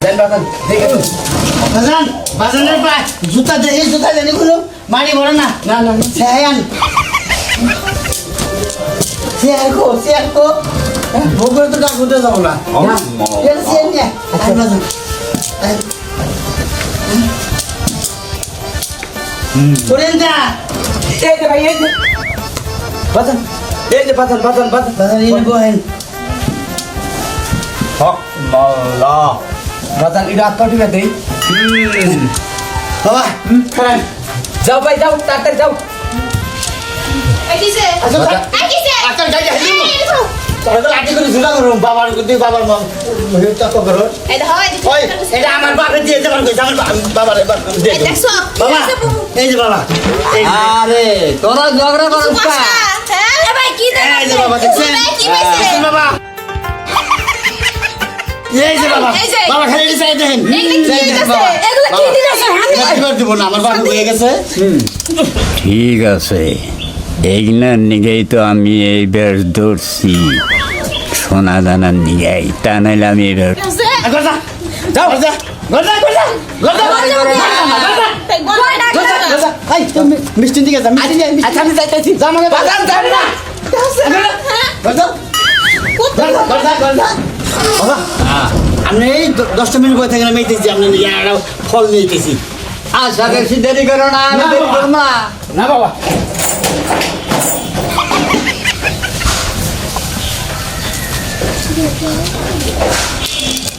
বাজান দেখে বাজানের পা জুতা দে এই জুতা দেন এগুলো মারি বড় না। না না না। চেয়ার চেয়ার কো চেয়ার কো। বগুড়া তো ডাক উঠে যাব না? চেয়ার চেয়ার নিয়ে আচ্ছা। বাজান। করেন যা। এই যে ভাই এই যে। বাজান। এই যে বাজান বাজান বাজান। বাজান এই বহেন। হক মাওলা। বাজান এটা আত্মা ঠিক আছে বাবা যাও ভাই যাও তাড়াতাড়ি যাও। করে করো। করো বাবা বাবা। তোরা ঝগড়া করছ কা হ্যাঁ? এ ভাই কি দেখো? এই যে বাবা। এই যে বাবা বাবা খালি চাই দেখেন এই এবার দিব না আমার হয়ে গেছে ঠিক আছে এইগুলার নিগেই তো আমি এইবার ধরছি সোনা দানার নিগাই তা নাইলে আমি এবার যাও এই মিষ্টি দিকে যা মিষ্টি আচ্ছা আমি যাইতেছি যা না বাবা আমি এই দশটা মিনিট বসে থাকেন আমি এইতেছি আপনি ফল নিতেছি আশা বেশি দেরি করো না দেরি করো না। না বাবা। না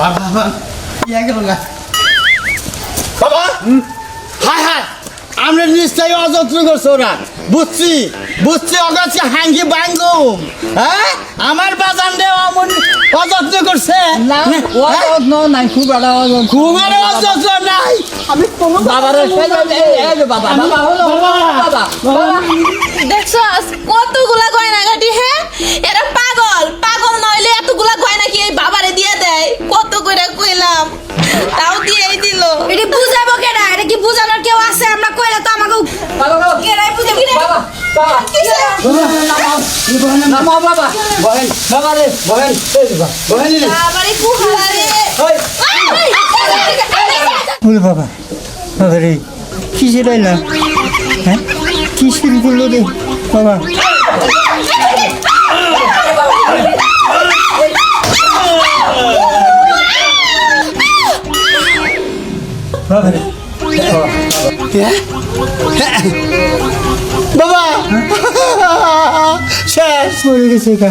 বাবা ইয়া গেল না বাবা হায় হায় আমরা নিশ্চয়ই অযত্ন করছ না বুঝছি বুঝছি অগাছি হাঙ্গি বাঙ্গুম। হ্যাঁ? আমার বাজান রে অমন অযত্ন করছে। না হ্যাঁ? অযত্ন নাই খুব একটা অযত্ন। ঘুমের অযত্ন নাই। আমি কোনো বাবার বাবা বাবা বাবা দেখছ কতগুলা গয়না গাটি হ্যাঁ? এরা বলে বাবা বাবা রে কিসের না? হ্যাঁ? কি শুরু করল রে? বাবা। বাবা রে, বাবা। মরে গেছে গা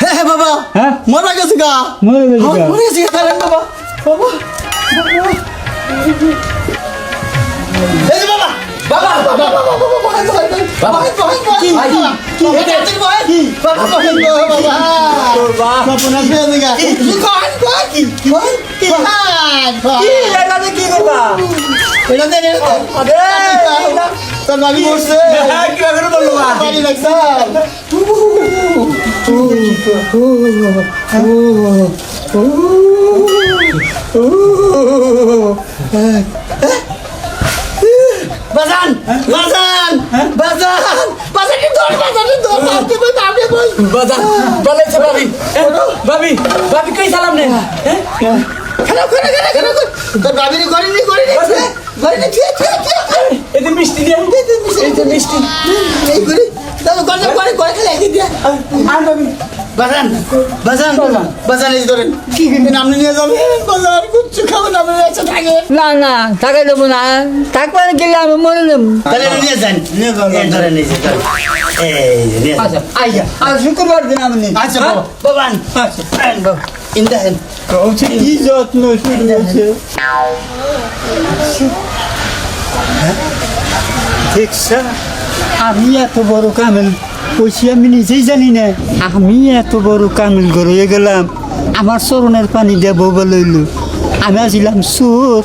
হ্যাঁ হ্যাঁ বাবা হ্যাঁ? মরা গেছে গা মরে গেছে হ্যাঁ, গা মরে গেছে গা বাবা বাবা। এই বাবা বাবা বাবা বাবা বাবা? বাবা। বাবা বাবা বাবা বাবা এটা দেন তোর বাড়ি বসছে। হ্যাঁ বাড়ি লাগছে বাজান বাজান বাজান বাজান কি তোর বাজান কি তোর আপনি বই আপনি বাজান বলেছে ভাবি ভাবি ভাবি কই সালাম নে হ্যাঁ। খারাপ করে করে করে তোর বাবির গড়ি নি নি নি যে মিষ্টি দিয়ে। যে মিষ্টি। এই গড়ি দাও গড়ি গড়ি গড়ি খেলে এই দিয়া। আর ভাবি বাজান বাজান বাজান। এই ধরেন কি কিনবেন আপনি নিয়ে যাবেন বাজান কুচ্ছু খাবেন আপনি একসাথে থাকে। না না টাকা দেবো না। থাকবে গেলে আমি মরে দেবো তাহলে নিয়ে যান। নিয়ে যান ধরেন এই যে ধরেন। এই আচ্ছা আইয়া আর শুক্রবার দিন আমি। আচ্ছা বাবা। বাবান। আন বাবা। ইন্দা হেন কৌছে কি যত্ন শুরু হয়েছে দেখছ আমি এত বড় কামেল কইছি আমি নিজেই জানি না আমি এত বড় কামেল গড়িয়ে গেলাম আমার চরণের পানি দেব বলইল আমি আসিলাম চোর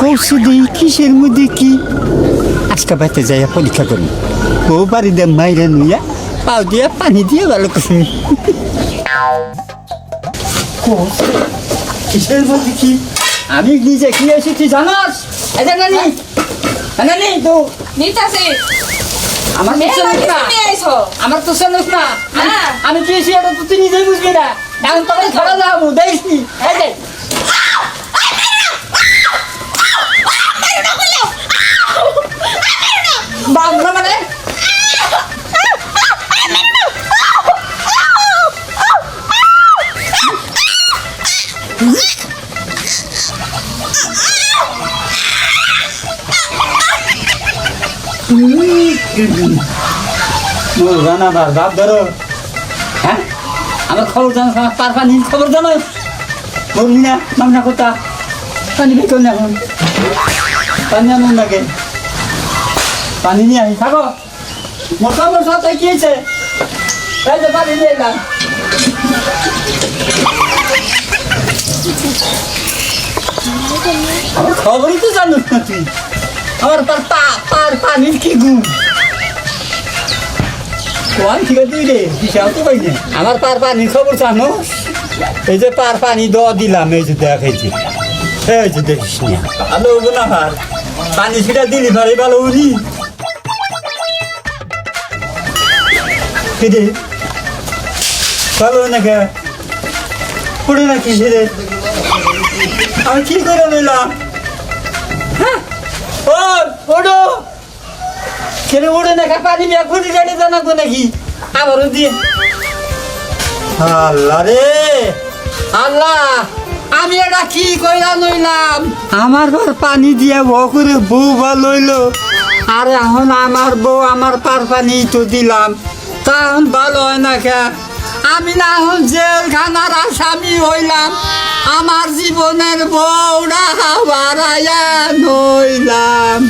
কৌশি দিই কিসের মধ্যে কি আজকে বাইতে যাইয়া পরীক্ষা করি ও বাড়ি দে মাইরে নুইয়া পাও দিয়া পানি দিয়ে ভালো করে কিসের বলছি কি আমি নিজে কি এসেছি জানাস? এটা নানি নানি তো নিতাছি আমার তো এই না। আমার তো চেনস না। আমি- হ্যাঁ। আমি কি এসে এটা তো তুই নিজেই বুঝবি না? এখন তোকে ধরা যাব দেখিস নি? এই জানা বার বাপ ধরো হ্যাঁ আমার খবর জানো পার পানি খবর জানো বললি না মামনা কথা পানি বেতন এখন পানি আনুন লাগে পানি নিয়ে আসি থাকো মোর খবর সাথে কি হয়েছে তাই তো পানি নিয়ে এলাম খবরই তো জানিস না তুই আমার পার পার পানির কি গুণ? কোয়ান ঠিক আছে রে? বিশাল তো পাই আমার পার পানির খবর জানো? এই যে পার পানি দেওয়া দিলাম, এই যে দেখ, এই যে। এই যে দেখিস না। ভালো হব ভার পানি সেটা দিলি ভালো ভালো উনি কেটে ভালো না কে? পড়ে না কি সেরে আমি কি করে নিলাম? হ্যাঁ? ও ওডো। কেন ওড়ে না? পানি নিয়ে খুঁটি গাড়ি জানাতো নাকি? আবারও দিয়ে। আল্লাহ রে। আল্লাহ আমি এটা কি কইরা লইলাম? আমার ঘর পানি দিয়া বউ করে বউ বা লইলো। আর এখন আমার বউ আমার পার পানি তো দিলাম। তা এখন ভালো হয় না কে? আমি না এখন জেলখানার আসামি হইলাম। আমার জীবনের বৌরা হাওয়ারায়া নইলাম।